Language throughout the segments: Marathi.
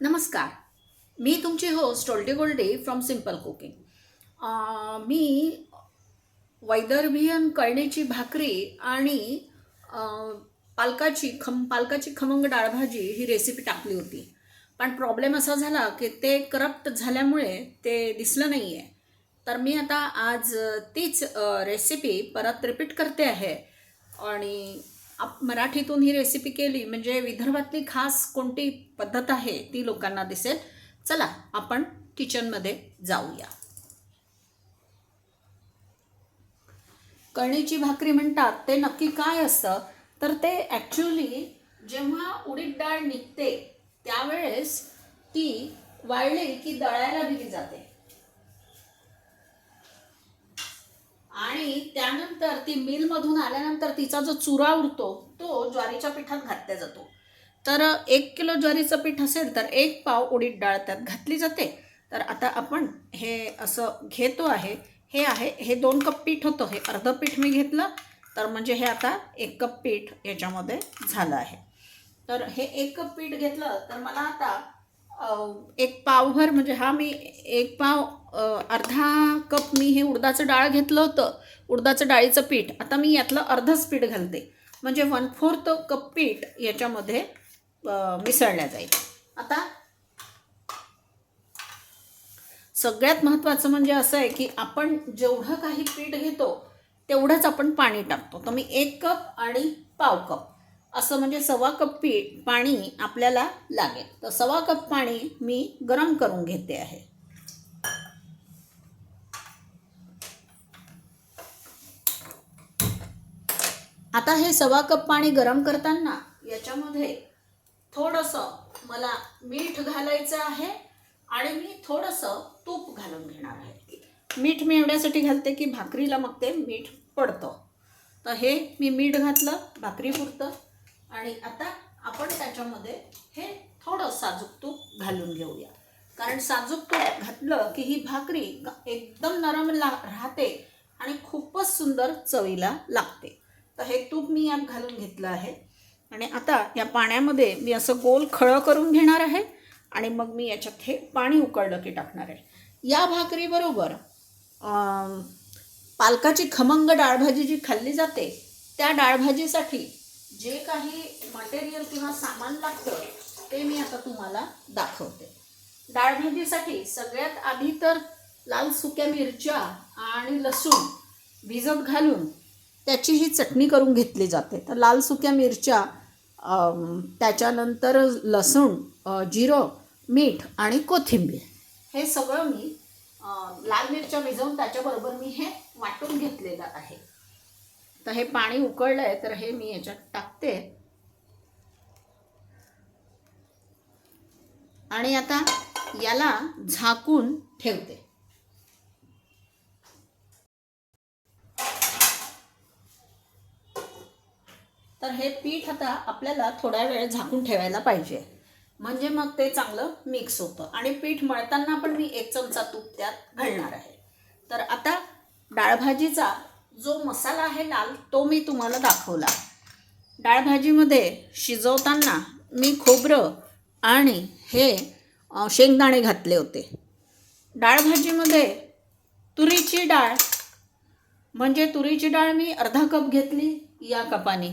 नमस्कार. मी तुमची होस्ट टोल्टी गोल्डे फ्रॉम सिंपल कुकिंग मी वैदर्भियन कळणीची भाकरी आणि पालकाची खम पालकाची खमंग डाळभाजी ही रेसिपी टाकली होती. पण प्रॉब्लेम असा झाला की ते करप्ट झाल्यामुळे ते दिसलं नाही आहे तर मी आता आज तीच रेसिपी परत रिपीट करते आहे. आणि आप मराठीतून ही रेसिपी केली म्हणजे विदर्भातली खास कोणती पद्धत आहे ती लोकांना दिसेल. चला आपण किचनमध्ये जाऊया. कळणीची भाकरी म्हणतात ते नक्की काय असतं? तर ते ॲक्च्युली जेव्हा उडीद डाळ निघते त्यावेळेस ती वाळली की दळायला दिली जाते. आणि त्यानंतर ती मिलमधून आल्यानंतर तिचा जो चुरा उरतो तो ज्वारीच्या पिठात घातला जातो. तर एक किलो ज्वारीचं पीठ असेल तर एक पाव उडीद डाळ त्यात घातली जाते. तर आता आपण हे असं घेतो आहे. हे आहे हे दोन कप पीठ होतं हे अर्धं पीठ मी घेतलं. तर म्हणजे हे आता एक कप पीठ याच्यामध्ये झालं आहे. तर हे एक कप पीठ घेतलं तर मला आता एक पावभर म्हणजे हा मी एक पाव अर्धा कप मी हे उडदाचं डाळ घेतलं होतं उडदाचं डाळीचं पीठ. आता मी यातलं अर्धच पीठ घालते. म्हणजे वन फोर्थ कप पीठ याच्यामध्ये मिसळल्या जाईल. आता सगळ्यात महत्त्वाचं म्हणजे असं आहे की आपण जेवढं काही पीठ घेतो तेवढंच आपण पाणी टाकतो. तर मी एक कप आणि पाव कप. असं म्हणजे सव्वा कप पीठ पाणी आपल्याला लागेल. तर सव्वा कप पाणी मी गरम करून घेते आहे. आता हे सव्वा कप पाणी गरम करताना याच्यामध्ये थोडंसं मला मीठ घालायचं आहे आणि मी थोडंसं तूप घालून घेणार आहे. मीठ मी एवढ्यासाठी घालते की भाकरीला मग ते मीठ पडतं. तर हे मी मीठ घातलं भाकरी पुरतं. आणि आता आपण त्याच्यामध्ये हे थोडं साजूक तूप घालून घेऊया. कारण साजूक तूप घातलं की ही भाकरी एकदम नरम ला राहते आणि खूपच सुंदर चवीला लागते. तर हे तूप मी यात घालून घेतलं आहे. आणि आता या पाण्यामध्ये मी असं गोल खळं करून घेणार आहे आणि मग मी याच्यात हे पाणी उकळलं की टाकणार आहे. या भाकरीबरोबर पालकाची खमंग डाळभाजी जी खाल्ली जाते त्या डाळभाजीसाठी जे काही मटेरियल किंवा सामान लागतं ते मी आता तुम्हाला दाखवते. डाळ भाजीसाठी सगळ्यात आधी तर लाल सुक्या मिरच्या आणि लसूण भिजत घालून त्याची ही चटणी करून घेतली जाते. तर लाल सुक्या मिरच्या त्याच्यानंतर लसूण जिरं मीठ आणि कोथिंबीर. हे सगळं मी लाल मिरच्या भिजवून त्याच्याबरोबर मी हे वाटून घेतलेलं आहे. तर हे पाणी उकळलं आहे तर हे मी याच्यात टाकते. आणि आता याला झाकून ठेवते. तर हे पीठ आता आपल्याला थोडा वेळ झाकून ठेवायला पाहिजे. म्हणजे मग ते चांगलं मिक्स होतं. आणि पीठ मळताना पण मी एक चमचा तूप त्यात घालणार आहे. तर आता डाळभाजीचा जो मसाला आहे लाल तो मी तुम्हाला दाखवला. डाळभाजीमध्ये शिजवताना मी खोबरं आणि हे शेंगदाणे घातले होते. डाळभाजीमध्ये तुरीची डाळ म्हणजे तुरीची डाळ मी अर्धा कप घेतली या कपाने.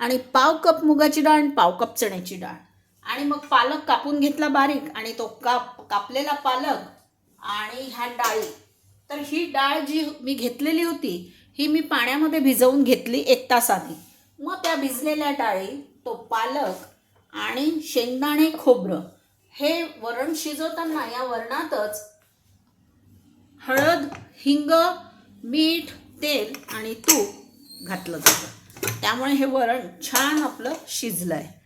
आणि पाव कप मुगाची डाळ आणि पाव कप चण्याची डाळ. आणि मग पालक कापून घेतला बारीक आणि तो काप कापलेला पालक आणि ह्या डाळी तर ही डाळ जी मी घेतलेली होती ही मी पाण्यामध्ये भिजवून घेतली एक तास आधी मग त्या भिजलेल्या डाळी तो पालक आणि शेंगदाणे खोबरं हे वरण शिजवताना या वरणातच हळद हिंग मीठ तेल आणि तूप घातलं जातं. त्यामुळे हे वरण छान आपलं शिजलं आहे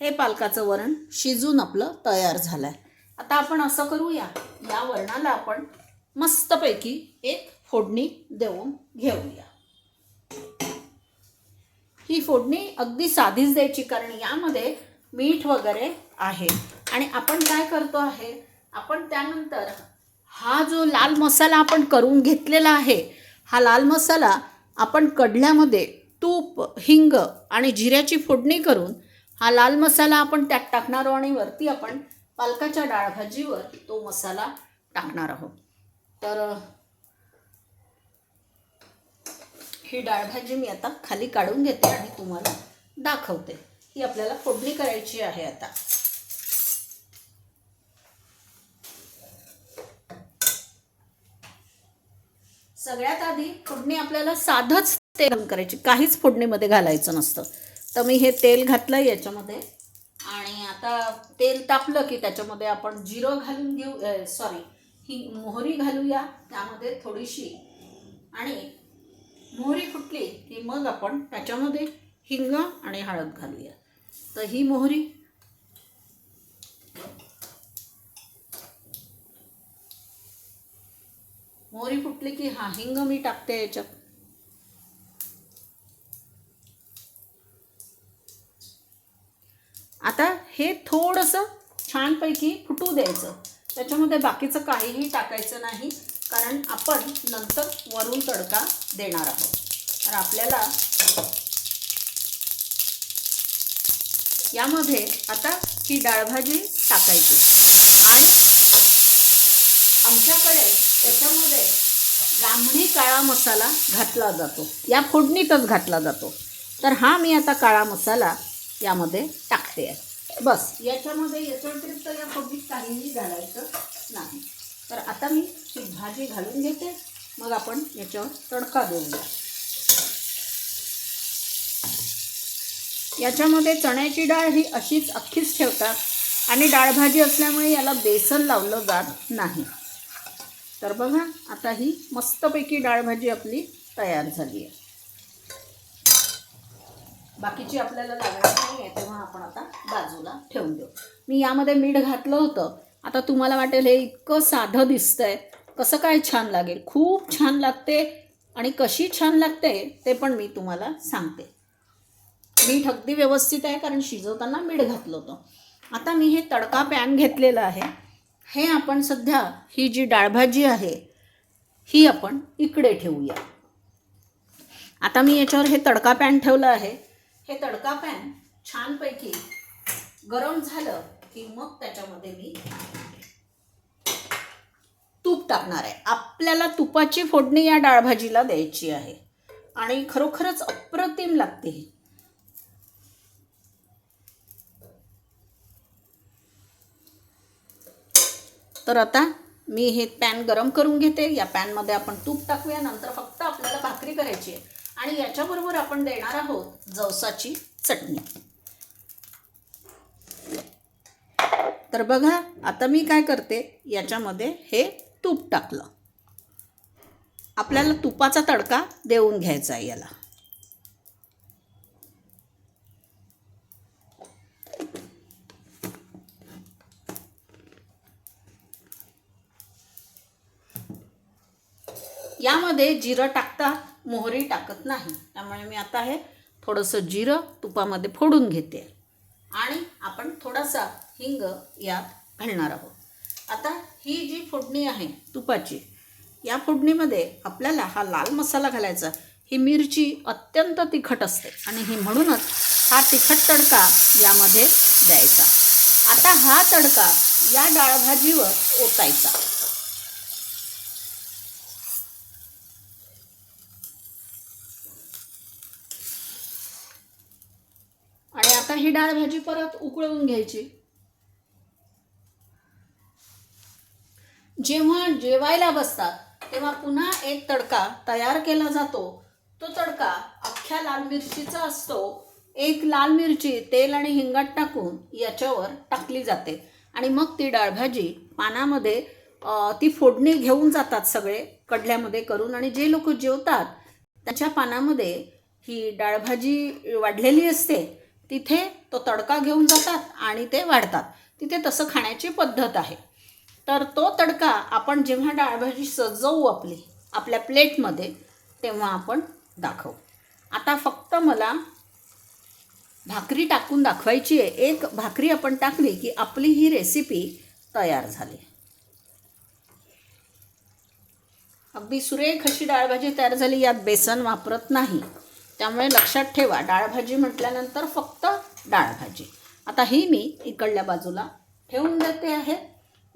हे पालकाचं वरण शिजून आपलं तयार झालं आहे आता आपण असं करूया. या वरणाला आपण मस्तपैकी एक फोडणी देऊन घेऊया. ही फोडणी अगदी साधीच द्यायची कारण यामध्ये मीठ वगैरे आहे. आणि आपण काय करतो आहे आपण त्यानंतर हा जो लाल मसाला आपण करून घेतलेला आहे हा लाल मसाला आपण कडल्यामध्ये तूप हिंग आणि जिऱ्याची फोडणी करून हा लाल मसाला आपण त्यात टाकणार आहोत आणि वरती आपण पालकाच्या डाळभाजीवर तो मसाला टाकणार आहोत. तर ही डाळ भाजी मी आता खाली काढून घेते आणि तुम्हाला दाखवते. ही आपल्याला फोडणी करायची आहे आता. सगळ्यात आधी फोडणी आपल्याला साधंच तेल गरम करायची. काहीच फोडणीमध्ये घालायचं नसतं. तर मी हे तेल घातलं याच्यामध्ये. आणि आता तेल तापलं की त्याच्यामध्ये आपण जिरं घालून घेऊ सॉरी ही मोहरी घालूया त्यामध्ये थोडीशी. आणि मोहरी फुटली की मग आपण त्याच्यामध्ये हिंग आणि हळद घालूया. तर ही मोहरी. मोहरी फुटली की हा हिंग मी टाकते याच्यात. आता हे थोडंसं छानपैकी फुटू द्यायचं. त्याच्यामध्ये बाकीचं काहीही टाकायचं नाही कारण आपण नंतर वरून तडका देणार आहोत. तर आपल्याला यामध्ये आता ही डाळभाजी टाकायची आणि आमच्याकडे त्याच्यामध्ये ब्राह्मणी काळा मसाला घातला जातो. या फोडणीतच घातला जातो. तर हा मी आता काळा मसाला यामध्ये टाकते आहे. बस. याच्यामध्ये याच्या व्यतिरिक्त या फोडणीत काहीही घालायचं नाही. तर आता मी ही भाजी घालून घेते. मग आपण याच्यावर तडका देऊया याच्यामध्ये चण्याची डाळ ही अशीच अख्खीच ठेवतात आणि डाळभाजी असल्यामुळे याला बेसन लावलं जात नाही. तर बघा आता ही मस्तपैकी डाळभाजी आपली तयार झाली आहे. बाकीची आपल्याला लागणार नाही आहे तेव्हा आपण आता बाजूला ठेवून देऊ. मी यामध्ये मीठ घातलं होतं. आता तुम्हाला वाटेल हे इतकं साधं दिसतंय. कसं काय छान लागेल? खूप छान लागते आणि कशी छान लागते ते पण मी तुम्हाला सांगते. मीठ अगदी व्यवस्थित आहे कारण शिजवताना मीठ घातलं होतं. आता मी हे तडका पॅन घेतलेलं आहे. हे आपण सध्या ही जी डाळभाजी आहे ही आपण इकडे ठेवूया. आता मी याच्यावर हे तडका पॅन ठेवलं आहे. हे तडका पॅन छानपैकी गरम झालं की मग त्याच्यामध्ये मी तूप टाकणार आहे. आपल्याला तुपाची फोडणी या डाळभाजीला द्यायची आहे. आणि खरोखरच अप्रतिम लागते तर आता मी हे पॅन गरम करून घेते. या पॅनमध्ये आपण तूप टाकूया. नंतर फक्त आपल्याला भाकरी करायची आहे. आणि याच्याबरोबर आपण देणार आहोत जवसाची चटणी. तर बघा आता मी काय करते याच्यामध्ये हे तूप टाकलं. आपल्याला तुपाचा तडका देऊन घ्यायचा आहे याला. यामध्ये जिरं टाकता मोहरी टाकत नाही. त्यामुळे मी आता हे थोडंसं जिरं तुपामध्ये फोडून घेते. आणि आपण थोडासा हिंग यात घालणार आहोत. आता ही जी फोडणी आहे तुपाची या फोडणीमध्ये आपल्याला हा लाल मसाला घालायचा. ही मिरची अत्यंत तिखट असते आणि ही म्हणूनच हा तिखट तडका यामध्ये द्यायचा. आता हा तडका या डाळभाजीवर ओतायचा आणि आता ही डाळ भाजी परत उकळवून घ्यायची. जेव्हा जेवायला बसतात तेव्हा पुन्हा एक तडका तयार केला जातो. तो तडका अख्ख्या लाल मिरचीचा असतो. एक लाल मिरची तेल आणि हिंगात टाकून याच्यावर टाकली जाते. आणि मग ती डाळभाजी पानामध्ये ती फोडणी घेऊन जातात सगळे कडल्यामध्ये करून. आणि जे लोक जेवतात त्याच्या पानामध्ये ही डाळभाजी वाढलेली असते. तिथे तो तडका घेऊन जातात आणि ते वाढतात. तिथे तसं खाण्याची पद्धत आहे. तर तो तडका आपण जेव्हा डाळभाजी सजवू आपली आपल्या प्लेटमध्ये तेव्हा आपण दाखवू. आता फक्त मला भाकरी टाकून दाखवायची आहे. एक भाकरी आपण टाकली की आपली ही रेसिपी तयार झाली. अगदी सुरेख अशी डाळभाजी तयार झाली. यात बेसन वापरत नाही. त्यामुळे लक्षात ठेवा. डाळभाजी म्हटल्यानंतर फक्त डाळभाजी. आता ही मी इकडल्या बाजूला ठेवून देते आहे.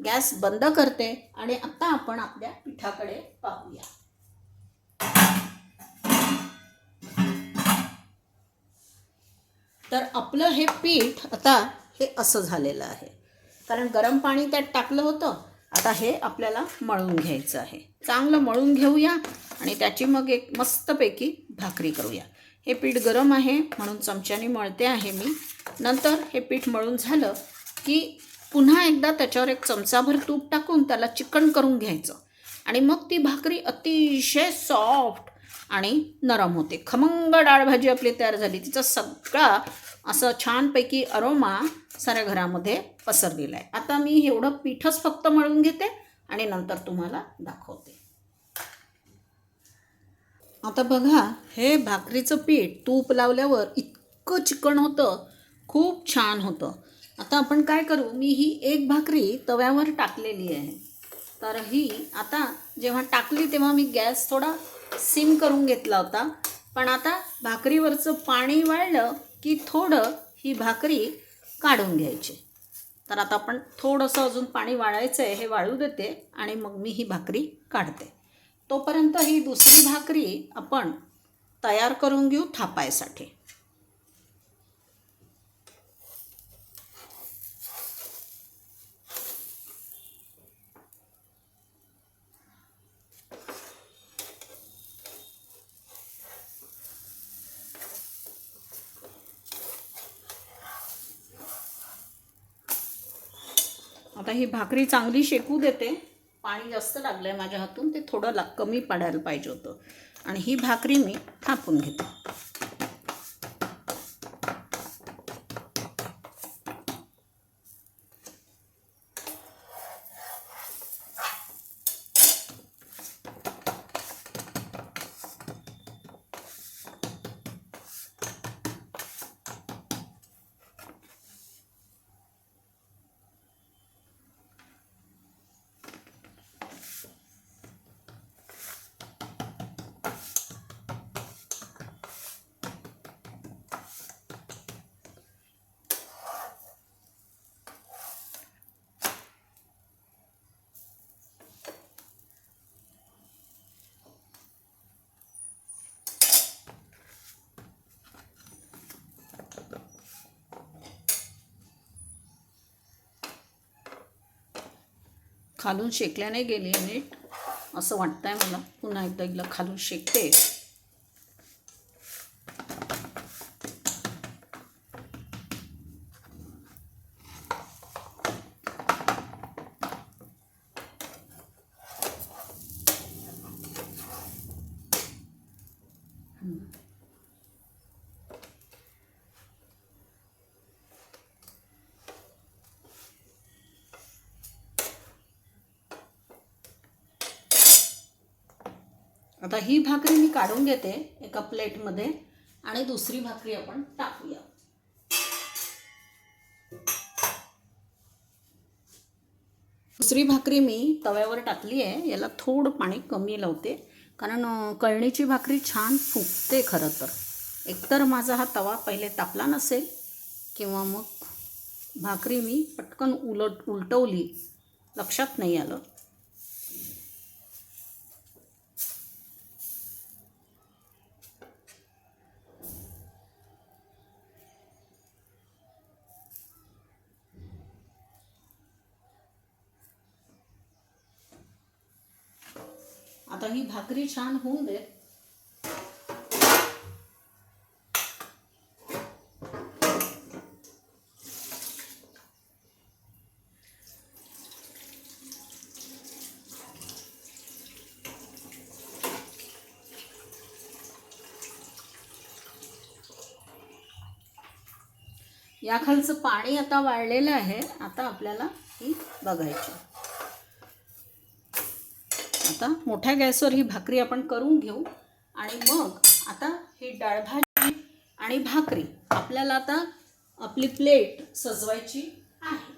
गॅस बंद करते आणि आता आपण आपल्या पिठाकडे पाहूया. तर आपलं हे पीठ आता हे असं झालेलं आहे. कारण गरम पाणी त्यात टाकलं होतं. आता हे आपल्याला मळून घ्यायचं आहे. चांगलं मळून घेऊया आणि त्याची मग एक मस्तपैकी भाकरी करूया. हे पीठ गरम आहे म्हणून चमच्याने मळते आहे मी. नंतर हे पीठ मळून झालं की पुन्हा एकदा त्याच्यावर एक चमचाभर तूप टाकून त्याला चिकन करून घ्यायचं. आणि मग ती भाकरी अतिशय सॉफ्ट आणि नरम होते. खमंग डाळभाजी आपली तयार झाली. तिचा सगळा असं छानपैकी अरोमा साऱ्या घरामध्ये पसरलेला आहे. आता मी एवढं पीठच फक्त मळून घेते आणि नंतर तुम्हाला दाखवते. आता बघा हे भाकरीचं पीठ तूप लावल्यावर इतकं चिकन होतं खूप छान होतं. आता आपण काय करू? मी ही एक भाकरी तव्यावर टाकलेली आहे. तर ही आता जेव्हा टाकली तेव्हा मी गॅस थोडा सिम करून घेतला होता. पण आता भाकरीवरचं पाणी वाळलं की थोडं ही भाकरी काढून घ्यायची. तर आता आपण थोडंसं अजून पाणी वाळायचं आहे हे वाळू देते आणि मग मी ही भाकरी काढते. तोपर्यंत ही दुसरी भाकरी आपण तयार करून घेऊ थापायसाठी. आता ही भाकरी चांगली शेकू देते. पाणी जास्त लागलं आहे माझ्या हातून ते थोडं ला कमी पडायला पाहिजे होतं. आणि ही भाकरी मी थापून घेते. खालून शेकल्याने गेली नीट. असं वाटतंय मला. पुन्हा एकदा एकदा खालून शेकते. आता ही भाकरी मी काढून घेते एका प्लेटमध्ये आणि दुसरी भाकरी आपण टाकूया. दुसरी भाकरी मी तव्यावर टाकली आहे. याला थोडं पाणी कमी लावते. कारण कळणीची भाकरी छान फुगते खरं तर. एकतर माझा हा तवा पहिले तापला नसेल किंवा मग भाकरी मी पटकन उलट उलटवली. लक्षात नाही आलं. ही भाकरी छान होऊन दे. या खालचं पाणी आता वाळलेलं आहे. आता आपल्याला ही बघायची. आता मोठ्या गॅसवर ही भाकरी आपण करून घेऊ. आणि मग आता ही डाळभाजी आणि भाकरी. आपल्याला आता आपली प्लेट सजवायची आहे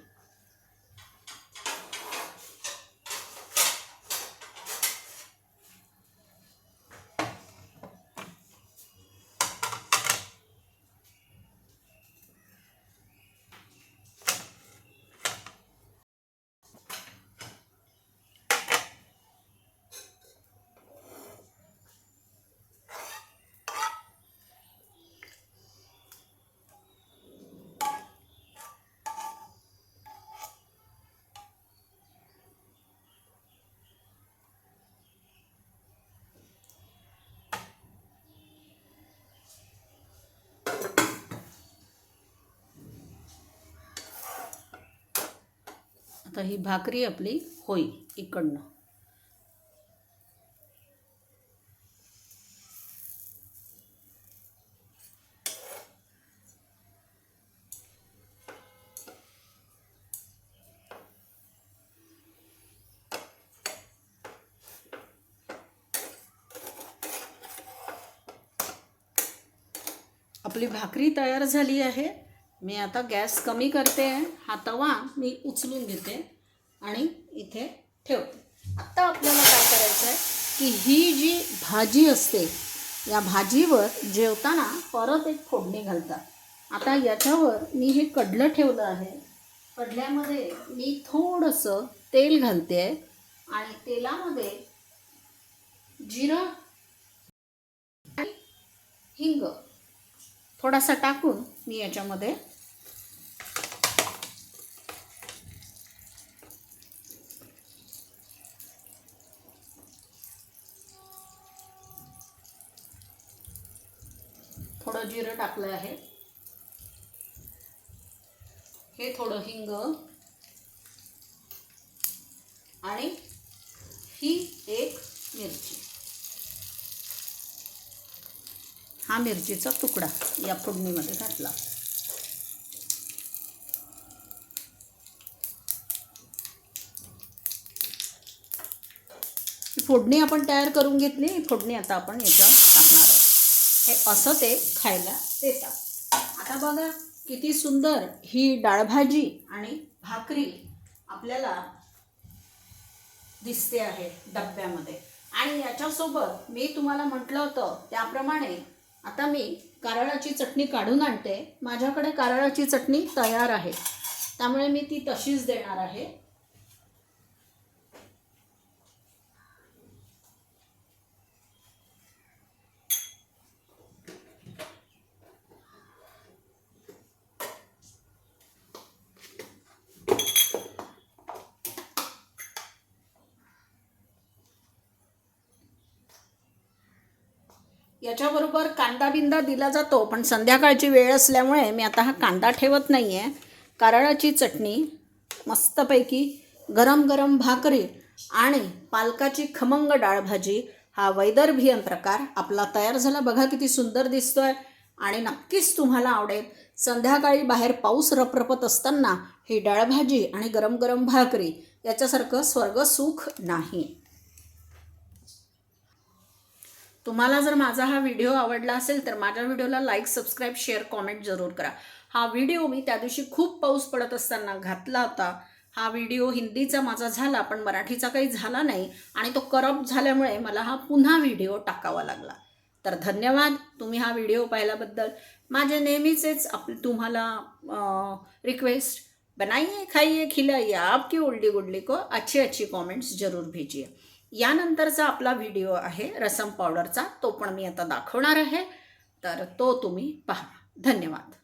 तर ही भाकरी आपली होईल इकडनं. आपली भाकरी तयार झाली आहे. मी आता गॅस कमी करते हा तवा मी उचलून घेते आणि इथे ठेवते. आत्ता आपल्याला काय करायचं आहे की ही जी भाजी असते या भाजीवर जेवताना परत एक फोडणी घालतात. आता याच्यावर मी हे कडलं ठेवलं आहे. कडल्यामध्ये मी थोडंसं तेल घालते आहे आणि तेलामध्ये जिरं आणि हिंग थोडासा टाकून मी याच्यामध्ये थोडं जिरं टाकलं आहे. हे थोडं हिंग. आणि ही एक मिरची. हा मिरचीचा तुकडा या फोडणीमध्ये घातला. फोडणी आपण तयार करून घेतली. फोडणी आता आपण याच्यावर टाकणार आहोत. हे असं ते खायला देतात. आता बघा किती सुंदर ही डाळभाजी आणि भाकरी आपल्याला दिसते आहे डब्यामध्ये. आणि याच्यासोबत मी तुम्हाला म्हटलं होतं त्याप्रमाणे आता मी कारळाची चटणी काढून आणते. माझ्याकडे कारळाची चटणी तयार आहे. त्यामुळे मी ती तशीच देणार आहे. याच्याबरोबर कांदा बिंदा दिला जातो पण संध्याकाळची वेळ असल्यामुळे मी आता हा कांदा ठेवत नाही आहे कारळाची चटणी मस्तपैकी गरम गरम भाकरी आणि पालकाची खमंग डाळ भाजी हा वैदर्भियन प्रकार आपला तयार झाला. बघा किती सुंदर दिसतो आहे आणि नक्कीच तुम्हाला आवडेल. संध्याकाळी बाहेर पाऊस रपरपत असताना ही डाळभाजी आणि गरम गरम भाकरी याच्यासारखं स्वर्ग सुख नाही. तुम्हाला जर माझा हा व्हिडिओ आवडला असेल तर माझ्या व्हिडिओला लाईक सबस्क्राईब शेअर कॉमेंट जरूर करा. हा व्हिडिओ मी त्या दिवशी खूप पाऊस पडत असताना घातला होता. हा व्हिडिओ हिंदीचा माझा झाला पण मराठीचा काही झाला नाही आणि तो करप्ट झाल्यामुळे मला हा पुन्हा व्हिडिओ टाकावा लागला. तर धन्यवाद तुम्ही हा व्हिडिओ पाहिल्याबद्दल. माझे नेहमीचेच आप तुम्हाला रिक्वेस्ट बनाइए खाइए खिलाइए आपकी उल्डी गुडली को अच्छी अच्छी कॉमेंट्स जरूर भेजिए. यानंतरचा आपला व्हिडिओ आहे रसम पावडरचा तो पण मी आता दाखवणार आहे. तर तो तुम्ही पहा. धन्यवाद.